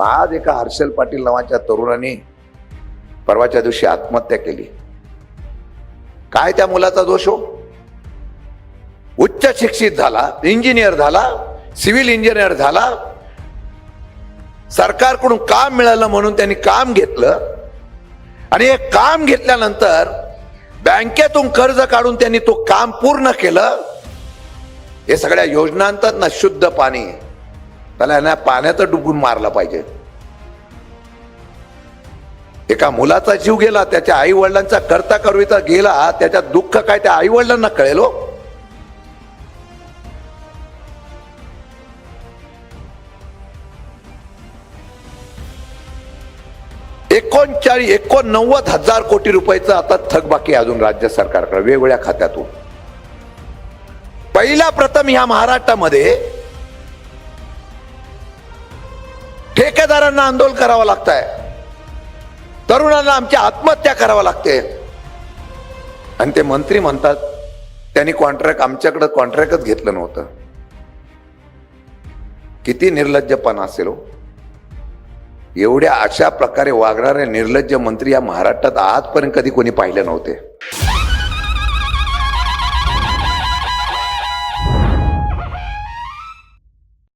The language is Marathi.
आज एका हर्षल पाटील नावाच्या तरुणाने परवाच्या दिवशी आत्महत्या केली. काय त्या मुलाचा दोष हो? उच्च शिक्षित झाला इंजिनियर झाला सिव्हिल इंजिनियर झाला. सरकारकडून काम मिळालं म्हणून त्यांनी काम घेतलं. आणि हे काम घेतल्यानंतर बँकेतून कर्ज काढून त्यांनी तो काम पूर्ण केलं. हे सगळ्या योजनांतात ना शुद्ध पाणी. त्याला ना पाण्यात डुबून मारला पाहिजे. एका मुलाचा जीव गेला त्याच्या आई वडिलांचा करता करविता गेला त्याच्यात दुःख काय त्या आई वडिलांना कळेल हो. एकोणचाळीस एकोणनव्वद हजार कोटी रुपयाचं आता थकबाकी अजून राज्य सरकारकडे वेगवेगळ्या खात्यातून. पहिला प्रथम ह्या महाराष्ट्रामध्ये ठेकेदारांना आंदोलन करावं लागत आहे तरुणांना आमची आत्महत्या करावं लागते. आणि ते मंत्री म्हणतात त्यांनी कॉन्ट्रॅक्ट आमच्याकडं कॉन्ट्रॅक्टच घेतलं नव्हतं. किती निर्लज्जपणा असेल हो. एवढ्या अशा प्रकारे वागणारे निर्लज्ज मंत्री या महाराष्ट्रात आजपर्यंत कधी कोणी पाहिले नव्हते.